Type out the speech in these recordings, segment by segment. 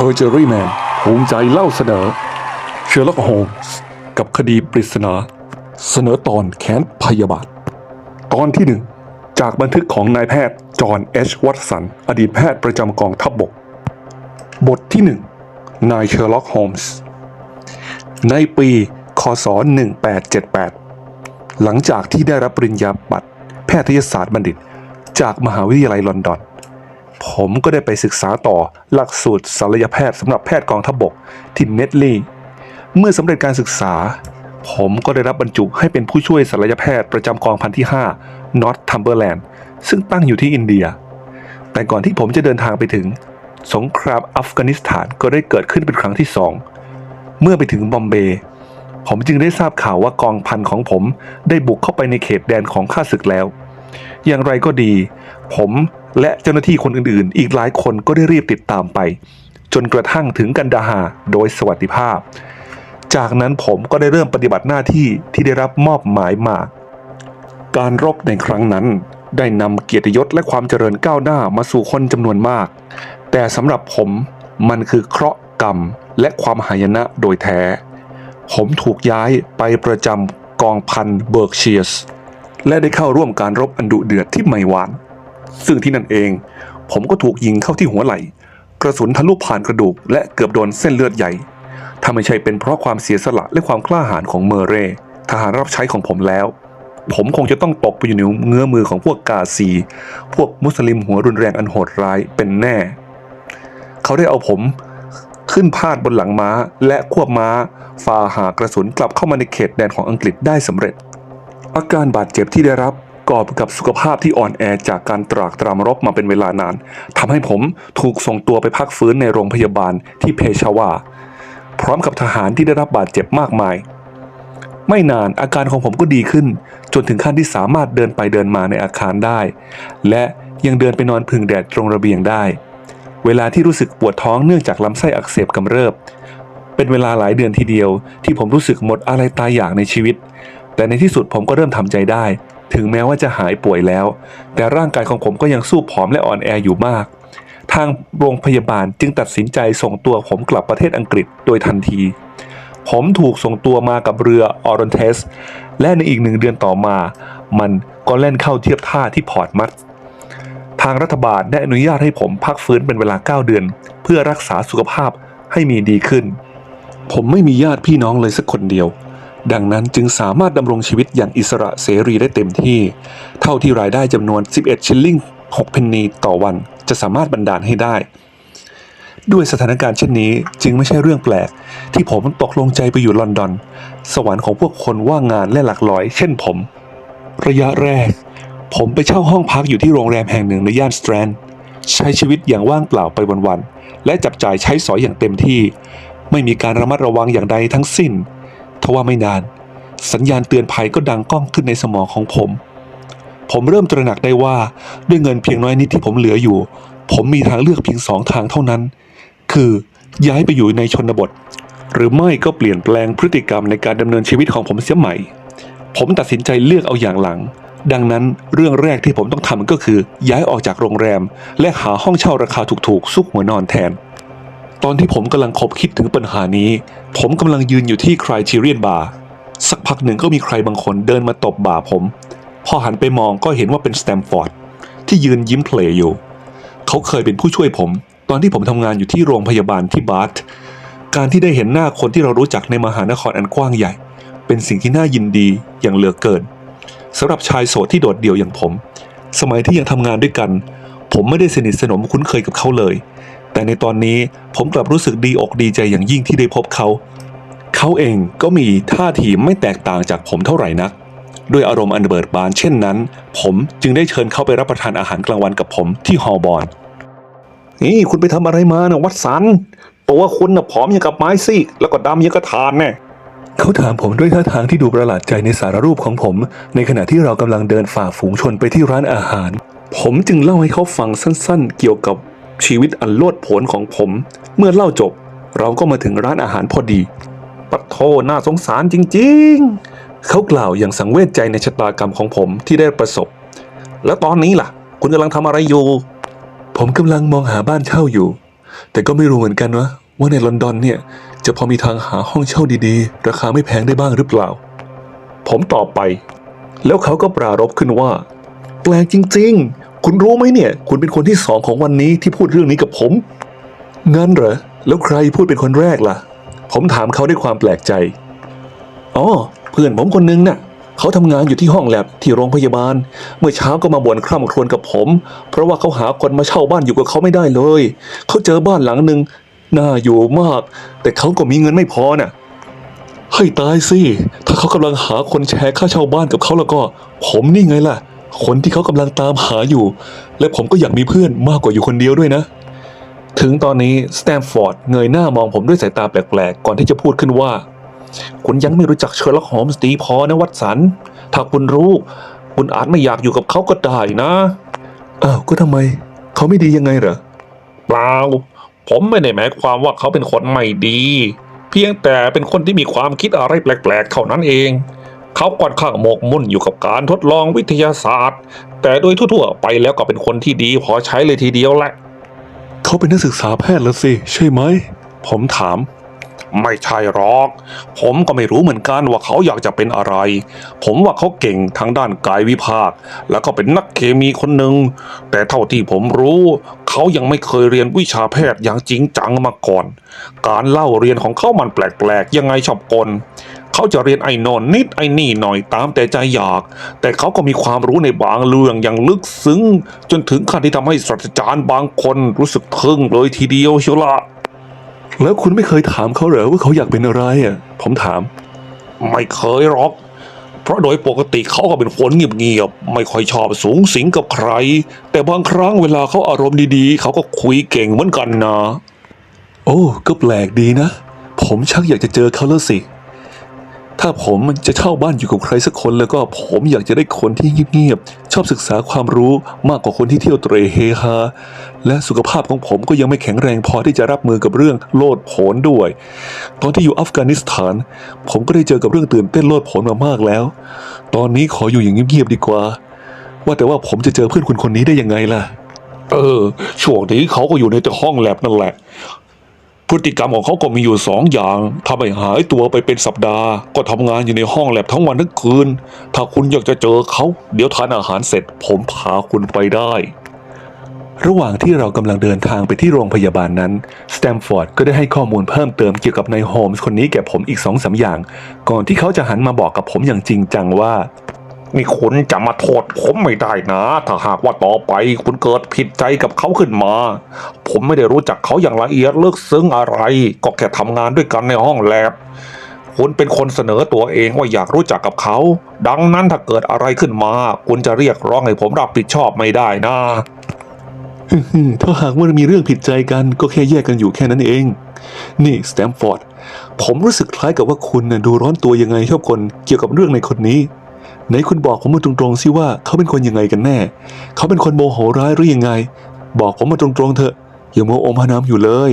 เพอร์เจอรี่แมนภูมิใจเล่าเสนอ เชอร์ล็อกโฮมส์กับคดีปริศนา เสนอตอนแค้นพยาบาท ตอนที่หนึ่งจากบันทึกของนายแพทย์ จอห์นเอชวัตสัน อดีตแพทย์ประจำกองทัพบบก บทที่หนึ่งนายเชอร์ล็อกโฮมส์ในปีคศ 1878 หลังจากที่ได้รับปริญญาบัตรแพทยศาสตร์บัณฑิต จากมหาวิทยาลัยลอนดอน ผมก็ได้ไปศึกษาต่อหลักสูตรศัลยแพทย์สำหรับแพทย์กองทัพบบกที่เมดลีย์เมื่อสำเร็จการศึกษา ผมก็ได้รับบรรจุให้เป็นผู้ช่วยศัลยแพทย์ประจำกองพันที่5 North Cumberland ซึ่งตั้งอยู่ที่อินเดีย แต่ก่อนที่ผมจะเดินทางไปถึง สงครามอัฟกานิสถานก็ได้เกิดขึ้นเป็นครั้งที่สองเมื่อไปถึงบอมเบย์ผมจึงได้ทราบข่าวว่ากองพันของผมได้บุกเข้าไปในเขตแดนของข้าศึกแล้ว อย่างไรก็ดี ผมและเจ้าหน้าที่คนอื่นๆ อีกหลายคนก็ได้รีบติดตามไป จนกระทั่งถึงกันดาหาโดยสวัสดิภาพ จากนั้นผมก็ได้เริ่มปฏิบัติหน้าที่ที่ได้รับมอบหมายมา การรบในครั้งนั้น ได้นำเกียรติยศและความเจริญก้าวหน้ามาสู่คนจำนวนมาก แต่สำหรับผมมันคือเคราะห์กรรมและความหายนะโดยแท้ ผมถูกย้ายไปประจำกองพันเบิร์กเชียส และได้เข้าร่วมการรบอันดุเดือดที่ไมวาน ซึ่งที่นั่นเอง ผมก็ถูกยิงเข้าที่หัวไหล่ กระสุนทะลุผ่านกระดูกและเกือบโดนเส้นเลือดใหญ่ ถ้าไม่ใช่เป็นเพราะความเสียสละและความกล้าหาญของเมอเรย์ทหารรับใช้ของผมแล้ว ผมคงจะต้องตกไปอยู่ในเงื้อมือของพวกกาซี พวกมุสลิมหัวรุนแรงอันโหดร้ายเป็นแน่ เขาได้เอาผมขึ้นพาดบนหลังม้า และควบม้าฝ่าหากระสุนกลับเข้ามาในเขตแดนของอังกฤษได้สำเร็จ อาการบาดเจ็บที่ได้รับกอบกับสุขภาพที่อ่อนแอจากการตรากตรำรบมาเป็นเวลานานทำให้ผมถูกส่งตัวไปพักฟื้นในโรงพยาบาลที่เพชาวา พร้อมกับทหารที่ได้รับบาดเจ็บมากมาย ไม่นานอาการของผมก็ดีขึ้น จนถึงขั้นที่สามารถเดินไปเดินมาในอาคารได้ และยังเดินไปนอนพึ่งแดดตรงระเบียงได้ เวลาที่รู้สึกปวดท้องเนื่องจากลำไส้อักเสบกำเริบ เป็นเวลาหลายเดือนทีเดียว ที่ผมรู้สึกหมดอะไรตายอยากในชีวิต แต่ในที่สุดผมก็เริ่มทำใจได้ ถึงแม้ว่าจะหายป่วยแล้ว แต่ร่างกายของผมก็ยังสู้ผอมและอ่อนแออยู่มาก ทางโรงพยาบาลจึงตัดสินใจส่งตัวผมกลับประเทศอังกฤษโดยทันที ผมถูกส่งตัวมากับเรือออร n นเทสและในอีกหนึ่งเดือนต่อมา มันก็แล่นเข้าเทียบท่าที่พอร์ตมัสทางรัฐบาลได้อนุญาตให้ผมพักฟื้นเป็นเวลา 9 เดือน เพื่อรักษาสุขภาพให้มีดีขึ้น ผมไม่มีญาติพี่น้องเลยสักคนเดียว ดังนั้นจึงสามารถดำรงชีวิตอย่างอิสระเสรีได้เต็มที่ เท่าที่รายได้จำนวน 11 ชิลลิง 6 เพนนีต่อวันจะสามารถบันดาลให้ได้ ด้วยสถานการณ์เช่นนี้จึงไม่ใช่เรื่องแปลก ที่ผมตกลงใจไปอยู่ลอนดอน สวรรค์ของพวกคนว่างงานและหลักร้อย เช่นผม ระยะแรก ผมไปเช่าห้องพักอยู่ที่โรงแรมแห่งหนึ่งในย่านสแตรนด์ใช้ชีวิตอย่างว่างเปล่าไปวันๆและจับจ่ายใช้สอยอย่างเต็มที่ ไม่มีการระมัดระวังอย่างใดทั้งสิ้น ทว่าไม่นาน สัญญาณเตือนภัยก็ดังก้องขึ้นในสมองของผม ผมเริ่มตระหนักได้ว่าด้วยเงินเพียงน้อยนิดที่ผมเหลืออยู่ ผมมีทางเลือกเพียงสองทางเท่านั้น คือย้ายไปอยู่ในชนบท หรือไม่ก็เปลี่ยนแปลงพฤติกรรมในการดำเนินชีวิตของผมเสียใหม่ ผมตัดสินใจเลือกเอาอย่างหลัง ดังนั้นเรื่องแรกที่ผมต้องทำก็คือ ย้ายออกจากโรงแรม และหาห้องเช่าราคาถูกๆซุกหัวนอนแทน ตอนที่ผมกำลังคบคิดถึงปัญหานี้ ผมกำลังยืนอยู่ที่ครายทีเรียนบาร์สักพักหนึ่งก็มีใครบางคนเดินมาตบบ่าผม พอหันไปมองก็เห็นว่าเป็นสแตมฟอร์ดที่ยืนยิ้มเพลยอยู่ เขาเคยเป็นผู้ช่วยผม ตอนที่ผมทำงานอยู่ที่โรงพยาบาลที่บาร์ทการที่ได้เห็นหน้าคนที่เรารู้จักในมหานครอันกว้างใหญ่ เป็นสิ่งที่น่ายินดีอย่างเหลือเกินสำหรับชายโสดที่โดดเดี่ยวอย่างผม สมัยที่ยังทำงานด้วยกัน ผมไม่ได้สนิทสนมคุ้นเคยกับเขาเลย แต่ในตอนนี้ผมกลับรู้สึกดีอกดีใจอย่างยิ่งที่ได้พบเขา เขาเองก็มีท่าทีไม่แตกต่างจากผมเท่าไหร่นัก ด้วยอารมณ์อันเบิดบานเช่นนั้น ผมจึงได้เชิญเขาไปรับประทานอาหารกลางวันกับผมที่ฮอลบอร์นนี่คุณไปทำอะไรมานะวัดสันตัวคุณน่ะผอมอย่างกับไม้ซีกแล้วก็ดำอย่างกับทานแน่เขาถามผมด้วยท่าทางที่ดูประหลาดใจในสารรูปของผม ในขณะที่เรากำลังเดินฝ่าฝูงชนไปที่ร้านอาหาร ผมจึงเล่าให้เขาฟังสั้นๆ เกี่ยวกับ ชีวิตอันโลดโผนของผม เมื่อเล่าจบ เราก็มาถึงร้านอาหารพอดีปัดโทน่าสงสารจริงๆ เขากล่าวอย่างสังเวชใจในชะตากรรมของผมที่ได้ประสบ แล้วตอนนี้ล่ะ คุณกำลังทำอะไรอยู่ ผมกำลังมองหาบ้านเช่าอยู่ แต่ก็ไม่รู้เหมือนกันวะว่าในลอนดอนเนี่ยจะพอมีทางหาห้องเช่าดีๆ ราคาไม่แพงได้บ้างหรือเปล่า ผมตอบไป แล้วเขาก็ปรารบขึ้นว่า แปลกจริง ๆ คุณรู้ไหมเนี่ย คุณเป็นคนที่สองของวันนี้ที่พูดเรื่องนี้กับผมงั้นเหรอ แล้วใครพูดเป็นคนแรกล่ะ ผมถามเขาด้วยความแปลกใจ อ๋อ เพื่อนผมคนนึงน่ะ เขาทำงานอยู่ที่ห้องแลบที่โรงพยาบาล เมื่อเช้าก็มาบ่นคร่ำครวญกับผม เพราะว่าเขาหาคนมาเช่าบ้านอยู่กับเขาไม่ได้เลย เขาเจอบ้านหลังหนึ่งน่าอยู่มาก แต่เขาก็มีเงินไม่พอน่ะให้ตายสิ ถ้าเขากำลังหาคนแชร์ค่าเช่าบ้านกับเขาแล้วก็ ผมนี่ไงล่ะ คนที่เขากำลังตามหาอยู่ และผมก็อยากมีเพื่อนมากกว่าอยู่คนเดียวด้วยนะ ถึงตอนนี้สแตมฟอร์ดเงยหน้ามองผมด้วยสายตาแปลกๆ ก่อนที่จะพูดขึ้นว่า คุณยังไม่รู้จักเชอร์ล็อกโฮมส์ดีพอนะวัตสัน ถ้าคุณรู้ คุณอาจไม่อยากอยู่กับเขาก็ได้นะอ้าวก็ทำไม เขาไม่ดียังไงเหรอเปล่าผมไม่ได้หมายความว่าเขาเป็นคนไม่ดี เพียงแต่เป็นคนที่มีความคิดอะไรแปลกๆเท่านั้นเอง เขาค่อนข้างหมกมุ่นอยู่กับการทดลองวิทยาศาสตร์ แต่โดยทั่วๆไปแล้วก็เป็นคนที่ดีพอใช้เลยทีเดียวแหละ เขาเป็นนักศึกษาแพทย์แล้วสิ ใช่ไหม ผมถาม ไม่ใช่หรอก ผมก็ไม่รู้เหมือนกันว่าเขาอยากจะเป็นอะไร ผมว่าเขาเก่งทางด้านกายวิภาค แล้วก็เป็นนักเคมีคนหนึ่งแต่เท่าที่ผมรู้ เขายังไม่เคยเรียนวิชาแพทย์อย่างจริงจังมาก่อน การเล่าเรียนของเขามันแปลกๆ ยังไงชอบกล เขาจะเรียนไอ้นอนนิดไอ้นี่หน่อยตามแต่ใจอยาก แต่เขาก็มีความรู้ในบางเรื่องอย่างลึกซึ้ง จนถึงขั้นที่ทำให้ศาสตราจารย์บางคนรู้สึกทึ่งเลยทีเดียวเชียวละแล้วคุณไม่เคยถามเขาเหรอว่าเขาอยากเป็นอะไรอะ ผมถาม ไม่เคยหรอก เพราะโดยปกติเขาก็เป็นคนเงียบๆไม่ค่อยชอบสูงสิงกับใคร แต่บางครั้งเวลาเขาอารมณ์ดีๆ เขาก็คุยเก่งเหมือนกันนะ โอ้ก็แปลกดีนะ ผมชักอยากจะเจอเขาแล้วสิ ถ้าผมจะเช่าบ้านอยู่กับใครสักคนแล้วก็ผมอยากจะได้คนที่เงียบๆชอบศึกษาความรู้มากกว่าคนที่เที่ยวเตรเฮฮาและสุขภาพของผมก็ยังไม่แข็งแรงพอที่จะรับมือกับเรื่องโลดโผนด้วย ตอนที่อยู่อัฟกานิสถาน ผมก็ได้เจอกับเรื่องตื่นเต้นโลดโผนมามากแล้ว ตอนนี้ขออยู่อย่างเงียบๆดีกว่า ว่าแต่ว่าผมจะเจอเพื่อนคุณคนนี้ได้ยังไงล่ะ เออช่วงนี้เขาก็อยู่ในแต่ห้องแลบนั่นแหละ พฤติกรรมของเขาก็มีอยู่สองอย่างถ้าไม่หายตัวไปเป็นสัปดาห์ ก็ทำงานอยู่ในห้องแลบทั้งวันทั้งคืน ถ้าคุณอยากจะเจอเขา เดี๋ยวทานอาหารเสร็จ ผมพาคุณไปได้ ระหว่างที่เรากำลังเดินทางไปที่โรงพยาบาลนั้นสแตมฟอร์ดก็ได้ให้ข้อมูลเพิ่มเติมเกี่ยวกับนายโฮมส์คนนี้แก่ผมอีกสองสามอย่าง ก่อนที่เขาจะหันมาบอกกับผมอย่างจริงจังว่า นี่คุณจะมาโทษผมไม่ได้นะ ถ้าหากว่าต่อไปคุณเกิดผิดใจกับเขาขึ้นมา ผมไม่ได้รู้จักเขาอย่างละเอียดลึกซึ้งอะไร ก็แค่ทำงานด้วยกันในห้องแลบคุณเป็นคนเสนอตัวเองว่าอยากรู้จักกับเขา ดังนั้นถ้าเกิดอะไรขึ้นมา คุณจะเรียกร้องให้ผมรับผิดชอบไม่ได้นะถ้าหากว่ามีเรื่องผิดใจกันก็แค่แยกกันอยู่แค่นั้นเอง นี่สแตมฟอร์ด ผมรู้สึกคล้ายกับว่าคุณน่ะดูร้อนตัวยังไงชอบคนเกี่ยวกับเรื่องในคนนี้ ไหนคุณบอกผมมาตรงๆสิว่าเขาเป็นคนยังไงกันแน่ เขาเป็นคนโมโหร้ายหรือยังไง บอกผมมาตรงๆเถอะอย่าโมโอมพนามอยู่เลย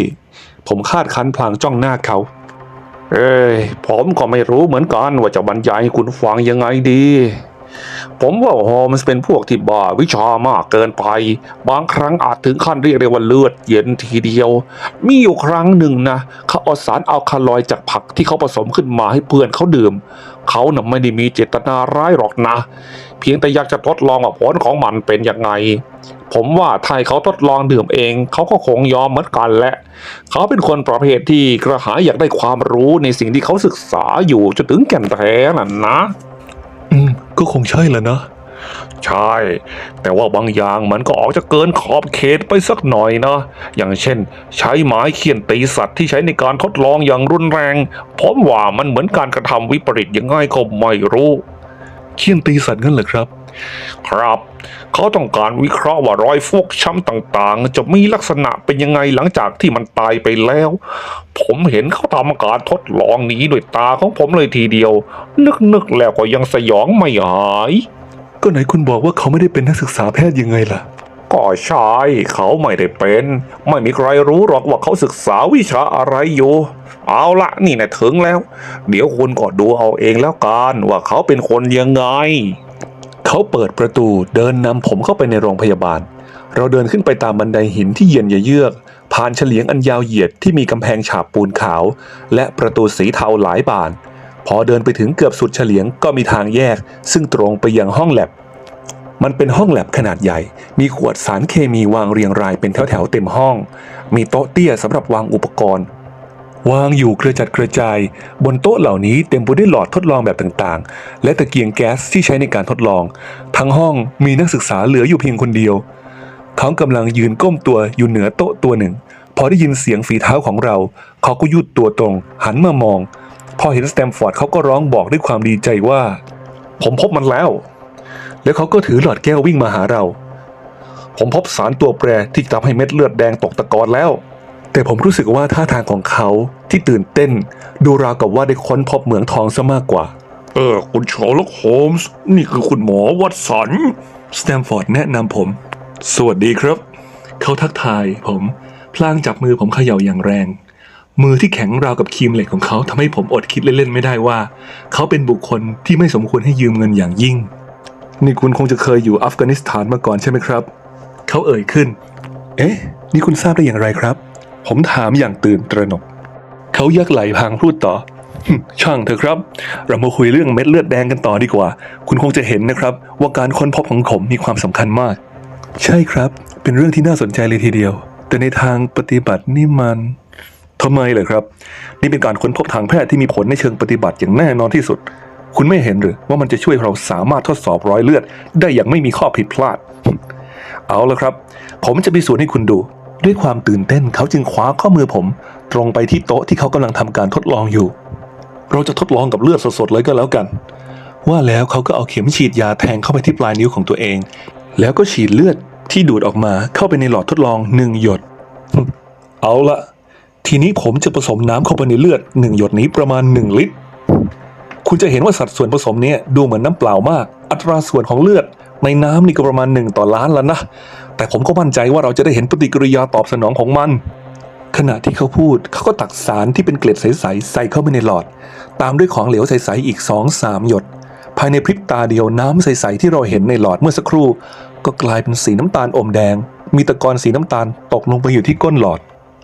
ผมคาดคันพลางจ้องหน้าเขา เอ้ยผมก็ไม่รู้เหมือนกันว่าจะบรรยายให้คุณฟังยังไงดี ผมว่าโฮมส์เป็นพวกที่บ้าวิชามากเกินไป บางครั้งอาจถึงขั้นเรียกได้ว่าเลือดเย็นทีเดียว มีอยู่ครั้งหนึ่งนะเขาเอาสารอัลคาลอยจากผักที่เขาผสมขึ้นมาให้เพื่อนเขาดื่ม เขาน่ะไม่ได้มีเจตนาร้ายหรอกนะ เพียงแต่อยากจะทดลองว่าผลของมันเป็นยังไง ผมว่าถ้าเขาทดลองดื่มเอง เขาก็คงยอมเหมือนกันแหละ เขาเป็นคนประเภทที่กระหายอยากได้ความรู้ในสิ่งที่เขาศึกษาอยู่จนถึงแก่นแท้น่ะนะ ก็คงใช่แหละนะ ใช่ แต่ว่าบางอย่างมันก็ออกจะเกินขอบเขตไปสักหน่อยนะ อย่างเช่น ใช้ไม้เขี่ยนตีสัตว์ที่ใช้ในการทดลองอย่างรุนแรงผมว่ามันเหมือนการกระทำวิปริตยังไงก็ไม่รู้เคี่ยนตีสัตว์งั้นเหรอครับ ครับ เขาต้องการวิเคราะห์ว่ารอยฟกช้ำต่างๆ จะมีลักษณะเป็นยังไงหลังจากที่มันตายไปแล้ว ผมเห็นเขาทำการทดลองนี้ด้วยตาของผมเลยทีเดียว นึกๆแล้วก็ยังสยองไม่หาย ก็ไหนคุณบอกว่าเขาไม่ได้เป็นนักศึกษาแพทย์ยังไงล่ะก็ใช่เขาไม่ได้เป็น ไม่มีใครรู้หรอกว่าเขาศึกษาวิชาอะไรอยู่ เอาละนี่นะถึงแล้ว เดี๋ยวคุณก็ดูเอาเองแล้วกันว่าเขาเป็นคนยังไง เขาเปิดประตูเดินนำผมเข้าไปในโรงพยาบาล เราเดินขึ้นไปตามบันไดหินที่เย็นเยือก ผ่านเฉลียงอันยาวเหยียดที่มีกำแพงฉาบปูนขาว และประตูสีเทาหลายบาน พอเดินไปถึงเกือบสุดเฉลียงก็มีทางแยก ซึ่งตรงไปยังห้องแลบมันเป็นห้องแลบขนาดใหญ่ มีขวดสารเคมีวางเรียงรายเป็นแถวๆเต็มห้อง มีโต๊ะเตี้ยสำหรับวางอุปกรณ์ วางอยู่กระจัดกระจาย บนโต๊ะเหล่านี้เต็มไปด้วยหลอดทดลองแบบต่างๆ และตะเกียงแก๊สที่ใช้ในการทดลอง ทั้งห้องมีนักศึกษาเหลืออยู่เพียงคนเดียว เขากำลังยืนก้มตัวอยู่เหนือโต๊ะตัวหนึ่ง พอได้ยินเสียงฝีเท้าของเรา เขาก็ยุดตัวตรง หันมามอง พอเห็นสแตมฟอร์ดเขาก็ร้องบอกด้วยความดีใจว่า ผมพบมันแล้ว แล้วเขาก็ถือหลอดแก้ววิ่งมาหาเรา ผมพบสารตัวแปรที่ทำให้เม็ดเลือดแดงตกตะกอนแล้ว แต่ผมรู้สึกว่าท่าทางของเขาที่ตื่นเต้น ดูราวกับว่าได้ค้นพบเหมืองทองซะมากกว่า เออ คุณชอร์ล็อกโฮมส์นี่คือคุณหมอวัตสันสแตมฟอร์ดแนะนำผม สวัสดีครับ เขาทักทายผม พลางจับมือผมเขย่าอย่างแรง มือที่แข็งราวกับครีมเหล็กของเขาทำให้ผมอดคิดเล่นๆไม่ได้ว่า เขาเป็นบุคคลที่ไม่สมควรให้ยืมเงินอย่างยิ่ง นี่คุณคงจะเคยอยู่อัฟกานิสถานมาก่อนใช่ไหมครับ เขาเอ่ยขึ้น เอ๊ะ นี่คุณทราบได้อย่างไรครับ ผมถามอย่างตื่นตระหนก เขายักไหลพางพูดต่อ ช่างเถอะครับ เรามาคุยเรื่องเม็ดเลือดแดงกันต่อดีกว่า คุณคงจะเห็นนะครับ ว่าการค้นพบของผมมีความสำคัญมาก ใช่ครับ เป็นเรื่องที่น่าสนใจเลยทีเดียว แต่ในทางปฏิบัตินี่มันทำไมเหรอครับ นี่เป็นการค้นพบทางแพทย์ที่มีผลในเชิงปฏิบัติอย่างแน่นอนที่สุด คุณไม่เห็นหรือว่ามันจะช่วยเราสามารถทดสอบรอยเลือด ได้อย่างไม่มีข้อผิดพลาด เอาละครับ ผมจะพิสูจน์ให้คุณดู ด้วยความตื่นเต้นเขาจึงคว้าข้อมือผม ตรงไปที่โต๊ะที่เขากำลังทำการทดลองอยู่ เราจะทดลองกับเลือดสดๆเลยก็แล้วกัน ว่าแล้วเขาก็เอาเข็มฉีดยาแทงเข้าไปที่ปลายนิ้วของตัวเอง แล้วก็ฉีดเลือดที่ดูดออกมาเข้าไปในหลอดทดลองหนึ่งหยด เอาละทีนี้ผมจะผสมน้ำเข้าไปในเลือดหนึ่งหยดนี้ประมาณหนึ่งลิตร คุณจะเห็นว่าสัดส่วนผสมเนี้ดูเหมือนน้ำเปล่ามาก อัตราส่วนของเลือดในน้ำนี่ก็ประมาณหนึ่งต่อล้านแล้วนะ แต่ผมก็มั่นใจว่าเราจะได้เห็นปฏิกิริยาตอบสนองของมัน ขณะที่เขาพูดเขาก็ตักสารที่เป็นเกล็ดใสๆใส่เข้าไปในหลอด ตามด้วยของเหลวใสๆอีกสองสามหยด ภายในพริบตาเดียวน้ำใสๆที่เราเห็นในหลอดเมื่อสักครู่ ก็กลายเป็นสีน้ำตาลอมแดง มีตะกอนสีน้ำตาลตกลงไปอยู่ที่ก้นหลอด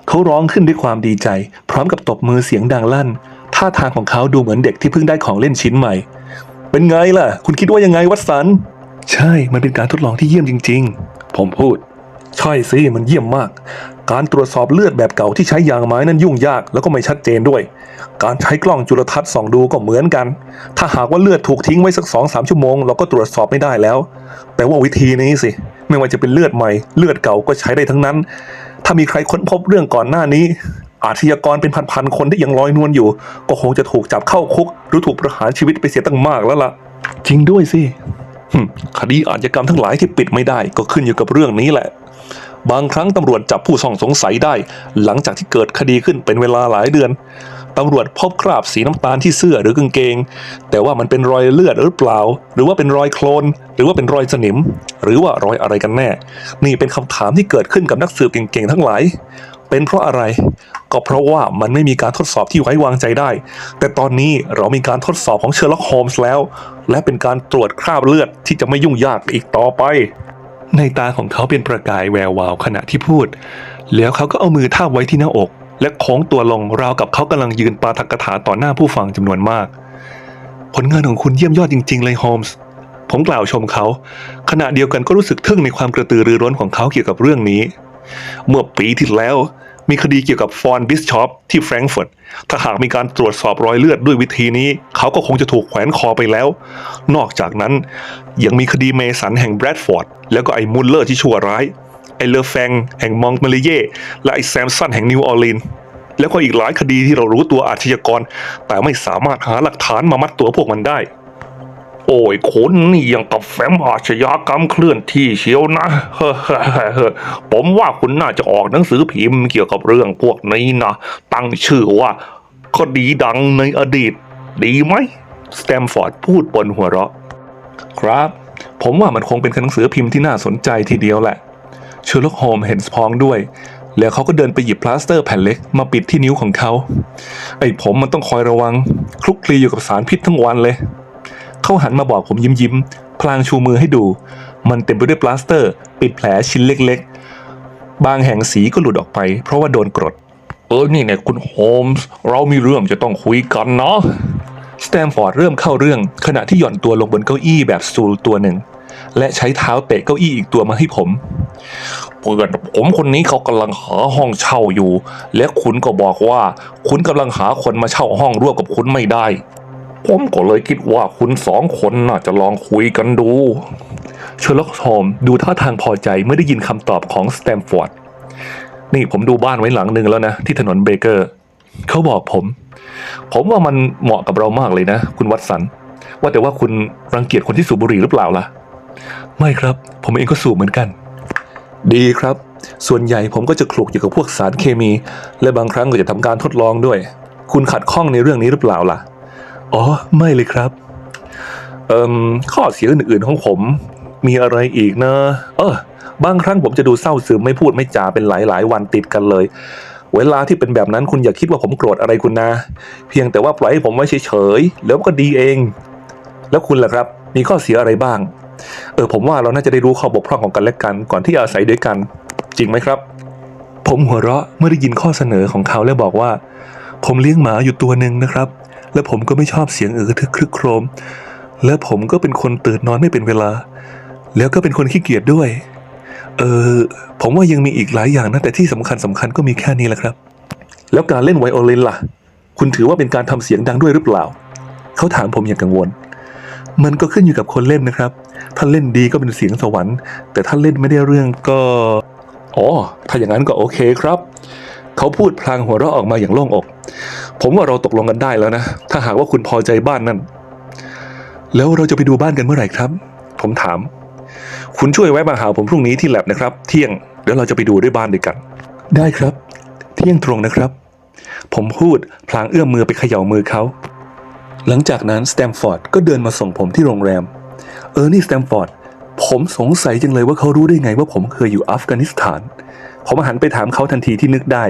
เขาร้องขึ้นด้วยความดีใจ พร้อมกับตบมือเสียงดังลั่น ท่าทางของเขาดูเหมือนเด็กที่เพิ่งได้ของเล่นชิ้นใหม่ เป็นไงล่ะ คุณคิดว่ายังไงวัตสัน ใช่ มันเป็นการทดลองที่เยี่ยมจริง ๆ ผมพูด ใช่สิมันเยี่ยมมาก การตรวจสอบเลือดแบบเก่าที่ใช้ยางไม้นั้นยุ่งยากแล้วก็ไม่ชัดเจนด้วย การใช้กล้องจุลทรรศน์ส่องดูก็เหมือนกัน ถ้าหากว่าเลือดถูกทิ้งไว้สักสองสามชั่วโมงเราก็ตรวจสอบไม่ได้แล้ว แต่ว่าวิธีนี้สิ ไม่ว่าจะเป็นเลือดใหม่ เลือดเก่าก็ใช้ได้ทั้งนั้น ถ้ามีใครค้นพบเรื่องก่อนหน้านี้อาชญากรเป็นพันๆคนที่ยังลอยนวลอยู่ ก็คงจะถูกจับเข้าคุก หรือถูกประหารชีวิตไปเสียตั้งมากแล้วล่ะ จริงด้วยสิ คดีอาชญากรรมทั้งหลายที่ปิดไม่ได้ก็ขึ้นอยู่กับเรื่องนี้แหละ บางครั้งตำรวจจับผู้ต้องสงสัยได้ หลังจากที่เกิดคดีขึ้นเป็นเวลาหลายเดือนตำรวจพบคราบสีน้ำตาลที่เสื้อหรือกางเกง แต่ว่ามันเป็นรอยเลือดหรือเปล่า หรือว่าเป็นรอยโคลน หรือว่าเป็นรอยสนิม หรือว่ารอยอะไรกันแน่ นี่เป็นคำถามที่เกิดขึ้นกับนักสืบเก่งๆทั้งหลาย เป็นเพราะอะไร ก็เพราะว่ามันไม่มีการทดสอบที่ไว้วางใจได้ แต่ตอนนี้เรามีการทดสอบของเชอร์ล็อกโฮมส์แล้ว และเป็นการตรวจคราบเลือดที่จะไม่ยุ่งยากอีกต่อไป ในตาของเขาเป็นประกายแวววาวขณะที่พูด แล้วเขาก็เอามือทาบไว้ที่หน้าอก และโค้งตัวลงราวกับเขากำลังยืนปาฐกถาต่อหน้าผู้ฟังจำนวนมาก ผลงานของคุณเยี่ยมยอดจริง ๆ เลยโฮมส์ผมกล่าวชมเขา ขณะเดียวกันก็รู้สึกทึ่งในความกระตือรือร้นของเขาเกี่ยวกับเรื่องนี้ เมื่อปีที่แล้วมีคดีเกี่ยวกับฟอนบิสชอปที่แฟรงก์เฟิร์ต ถ้าหากมีการตรวจสอบรอยเลือดด้วยวิธีนี้ เขาก็คงจะถูกแขวนคอไปแล้ว นอกจากนั้นยังมีคดีเมสันแห่งแบรดฟอร์ด แล้วก็ไอ้มุลเลอร์ที่ชั่วร้าย ไอ้เลอแฟงแห่งมองเมลเย่และไอ้แซมสันแห่งนิวออร์ลีนแล้วก็อีกหลายคดีที่เรารู้ตัวอาชญากร แต่ไม่สามารถหาหลักฐานมามัดตัวพวกมันได้ โอ้ยคนนี่ยังกับแฟ้มอาชญากรรมเคลื่อนที่เชียวนะเฮ้อเฮ้อเฮ้อเฮ้อผมว่าคุณน่าจะออกหนังสือพิมพ์เกี่ยวกับเรื่องพวกนี้นะ ตั้งชื่อว่าคดีดังในอดีต ดีไหมสแตมฟอร์ดพูดบนหัวเราะ ครับ ผมว่ามันคงเป็นหนังสือพิมพ์ที่น่าสนใจทีเดียวแหละเชอร์ล็อกโฮมเห็นพ้องด้วย แล้วเขาก็เดินไปหยิบพลาสเตอร์แผ่นเล็กมาปิดที่นิ้วของเขา ไอ้ผมมันต้องคอยระวัง คลุกคลีอยู่กับสารพิษทั้งวันเลย เขาหันมาบอกผมยิ้มยิ้มพลางชูมือให้ดู มันเต็มไปด้วยปลาสเตอร์ ปิดแผลชิ้นเล็กๆ บางแห่งสีก็หลุดออกไป เพราะว่าโดนกรด เออนี่เนี่ยคุณโฮมส์เรามีเรื่องจะต้องคุยกันเนาะสแตมฟอร์ดเริ่มเข้าเรื่องขณะที่หย่อนตัวลงบนเก้าอี้แบบสูลตัวหนึ่ง และใช้เท้าเตะเก้าอี้อีกตัวมาให้ผมเพื่อนผมคนนี้เขากำลังหาห้องเช่าอยู่ และคุณก็บอกว่า คุณกำลังหาคนมาเช่าห้องร่วมกับคุณไม่ได้ ผมก็เลยคิดว่าคุณสองคนน่าจะลองคุยกันดูเชอร์ล็อกโฮมดูท่าทางพอใจเมื่อได้ยินคำตอบของสแตมฟอร์ดนี่ผมดูบ้านไว้หลังหนึ่งแล้วนะ ที่ถนนเบเกอร์ เขาบอกผม ผมว่ามันเหมาะกับเรามากเลยนะ คุณวัตสัน ว่าแต่ว่าคุณรังเกียจคนที่สูบบุหรี่หรือเปล่าล่ะ ไม่ครับ ผมเองก็สูบเหมือนกัน ดีครับ ส่วนใหญ่ผมก็จะคลุกอยู่กับพวกสารเคมี และบางครั้งก็จะทำการทดลองด้วย คุณขัดข้องในเรื่องนี้หรือเปล่าล่ะ อ๋อ ไม่เลยครับ เอ่มข้อเสียอื่นๆของผม มีอะไรอีกนะ เออ บางครั้งผมจะดูเศร้าซึมไม่พูดไม่จาเป็นหลายๆ วันติดกันเลย เวลาที่เป็นแบบนั้นคุณอย่าคิดว่าผมโกรธอะไรคุณนะ เพียงแต่ว่าปล่อยให้ผมไว้เฉยๆ แล้วก็ดีเอง แล้วคุณล่ะครับ มีข้อเสียอะไรบ้าง เออ ผมว่าเราน่าจะได้รู้ข้อบกพร่องของกันและกัน ก่อนที่จะอาศัยด้วยกัน จริงไหมครับ ผมหัวเราะเมื่อได้ยินข้อเสนอของเขาแล้วบอกว่า ผมเลี้ยงหมาอยู่ตัวหนึ่งนะครับ และผมก็ไม่ชอบเสียงเออทึกครึกโครม และผมก็เป็นคนตื่นนอนไม่เป็นเวลา แล้วก็เป็นคนขี้เกียจด้วย เออผมว่ายังมีอีกหลายอย่างนะแต่ที่สำคัญสำคัญก็มีแค่นี้แหละครับ แล้วการเล่นไวโอลินล่ะ คุณถือว่าเป็นการทำเสียงดังด้วยหรือเปล่า เขาถามผมอย่างกังวล มันก็ขึ้นอยู่กับคนเล่นนะครับ ถ้าเล่นดีก็เป็นเสียงสวรรค์ แต่ถ้าเล่นไม่ได้เรื่องก็อ๋อถ้าอย่างนั้นก็โอเคครับ เขาพูดพลางหัวเราะออกมาอย่างโล่งอก ผมว่าเราตกลงกันได้แล้วนะ ถ้าหากว่าคุณพอใจบ้านนั่น แล้วเราจะไปดูบ้านกันเมื่อไหร่ครับ ผมถาม คุณช่วยแวะมาหาผมพรุ่งนี้ที่แลบนะครับ เที่ยง เดี๋ยวเราจะไปดูด้วยบ้านด้วยกัน ได้ครับ เที่ยงตรงนะครับ ผมพูดพลางเอื้อมมือไปเขย่ามือเขา หลังจากนั้นสแตมฟอร์ดก็เดินมาส่งผมที่โรงแรม เออ นี่สแตมฟอร์ด ผมสงสัยจังเลยว่าเขารู้ได้ไงว่าผมเคยอยู่อัฟกานิสถาน ผมหันไปถามเขาทันทีที่นึกได้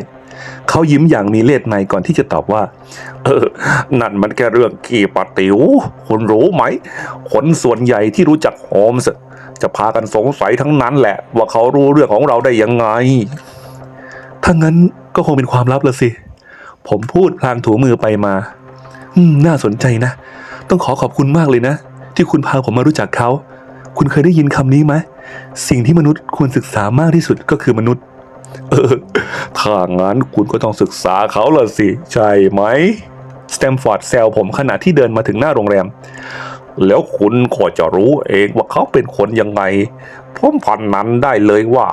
เขายิ้มอย่างมีเล่ห์ในก่อนที่จะตอบว่า เออ นั่นมันแค่เรื่องขี้ปะติว๋วคุณรู้ไหม คนส่วนใหญ่ที่รู้จักโฮมส์จะพากันสงสัยทั้งนั้นแหละ ว่าเขารู้เรื่องของเราได้ยังไง ถ้างั้นก็คงเป็นความลับละสิ ผมพูดพลางถูมือไปมา อืม น่าสนใจนะ ต้องขอขอบคุณมากเลยนะ ที่คุณพาผมมารู้จักเขา คุณเคยได้ยินคำนี้ไหม สิ่งที่มนุษย์ควรศึกษามากที่สุดก็คือมนุษย์ ถ้างั้นคุณก็ต้องศึกษาเขาละสิ ใช่ไหมสแตมฟอร์ดแซวผมขณะที่เดินมาถึงหน้าโรงแรม แล้วคุณก็จะรู้เองว่าเขาเป็นคนยังไงผมพันนั้นได้เลยว่า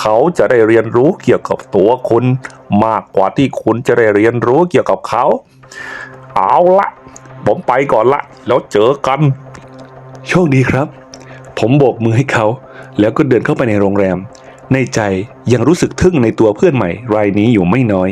เขาจะได้เรียนรู้เกี่ยวกับตัวคุณ มากกว่าที่คุณจะได้เรียนรู้เกี่ยวกับเขา เอาละผมไปก่อนละ แล้วเจอกัน โชคดีครับ ผมโบกมือให้เขา แล้วก็เดินเข้าไปในโรงแรม ในใจยังรู้สึกทึ่งในตัวเพื่อนใหม่รายนี้อยู่ไม่น้อย